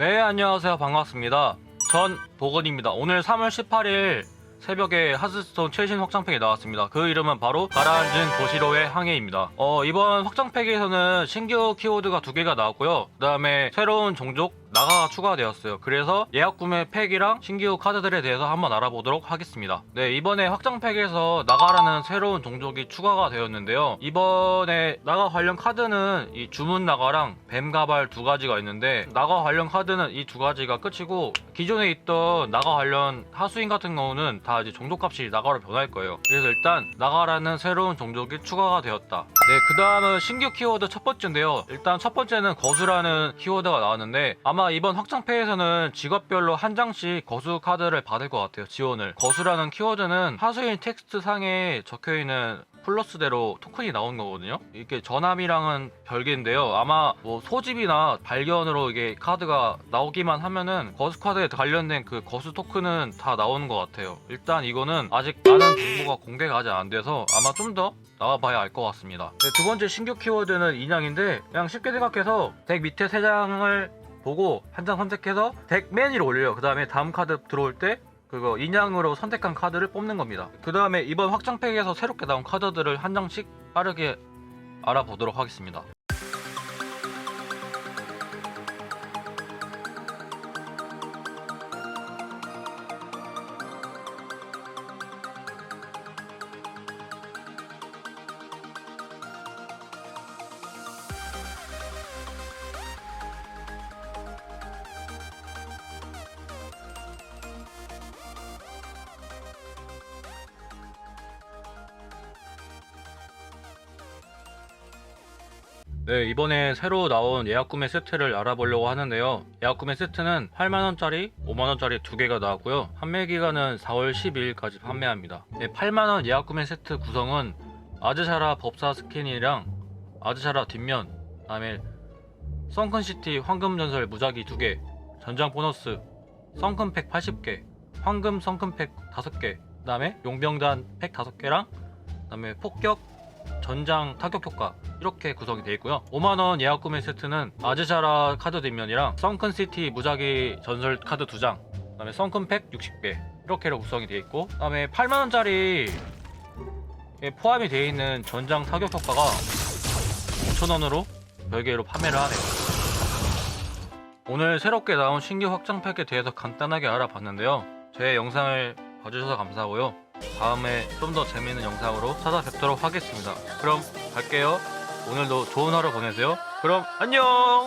네, 안녕하세요. 반갑습니다. 전 보건입니다. 오늘 3월 18일 새벽에 하스스톤 최신 확장팩이 나왔습니다. 그 이름은 바로 가라앉은 도시로의 항해입니다. 어, 이번 확장팩에서는 신규 키워드가 두 개가 나왔고요. 그 다음에 새로운 종족 나가가 추가되었어요. 그래서 예약 구매 팩이랑 신규 카드들에 대해서 한번 알아보도록 하겠습니다. 네, 이번에 확장 팩에서 나가라는 새로운 종족이 추가가 되었는데요. 이번에 나가 관련 카드는 이 주문 나가랑 뱀 가발 두 가지가 있는데 나가 관련 카드는 이 두 가지가 끝이고 기존에 있던 나가 관련 하수인 같은 경우는 다 이제 종족값이 나가로 변할 거예요. 그래서 일단 나가라는 새로운 종족이 추가가 되었다. 네, 그 다음은 신규 키워드 첫 번째인데요. 일단 첫 번째는 거수라는 키워드가 나왔는데 아마 이번 확장팩에서는 직업별로 한 장씩 거수 카드를 받을 것 같아요. 지원을. 거수라는 키워드는 하수인 텍스트 상에 적혀 있는 플러스대로 토큰이 나오는 거거든요. 이게 전함이랑은 별개인데요. 아마 뭐 소집이나 발견으로 이게 카드가 나오기만 하면은 거수 카드에 관련된 그 거수 토큰은 다 나오는 것 같아요. 일단 이거는 아직 많은 정보가 공개가 아직 안 돼서 아마 좀 더 나와봐야 알 것 같습니다. 네, 두 번째 신규 키워드는 인양인데 그냥 쉽게 생각해서 덱 밑에 세 장을 보고 한 장 선택해서 덱맨 위로 올려요. 그 다음에 다음 카드 들어올 때 그거 인양으로 선택한 카드를 뽑는 겁니다. 그 다음에 이번 확장팩에서 새롭게 나온 카드들을 한 장씩 빠르게 알아보도록 하겠습니다. 네, 이번에 새로 나온 예약 구매 세트를 알아보려고 하는데요. 예약 구매 세트는 8만원짜리, 5만원짜리 두 개가 나왔고요. 판매 기간은 4월 12일까지 판매합니다. 네, 8만원 예약 구매 세트 구성은 아즈샤라 법사 스킨이랑 아즈샤라 뒷면, 다음에 썬큰시티 황금전설 무작위 2개, 전장 보너스, 썬큰팩 80개, 황금 썬큰팩 5개, 그 다음에 용병단 팩 5개랑 그 다음에 폭격 전장 타격 효과 이렇게 구성이 되어 있고요. 5만원 예약 구매 세트는 아즈샤라 카드 뒷면이랑 썬큰시티 무작위 전설 카드 2장 그 다음에 썬큰팩 60개 이렇게로 구성이 되어 있고 그 다음에 8만원짜리 포함이 되어 있는 전장 타격 효과가 5천원으로 별개로 판매를 하네요. 오늘 새롭게 나온 신규 확장팩에 대해서 간단하게 알아봤는데요. 제 영상을 봐주셔서 감사하고요. 다음에 좀 더 재미있는 영상으로 찾아뵙도록 하겠습니다. 그럼 갈게요. 오늘도 좋은 하루 보내세요. 그럼 안녕!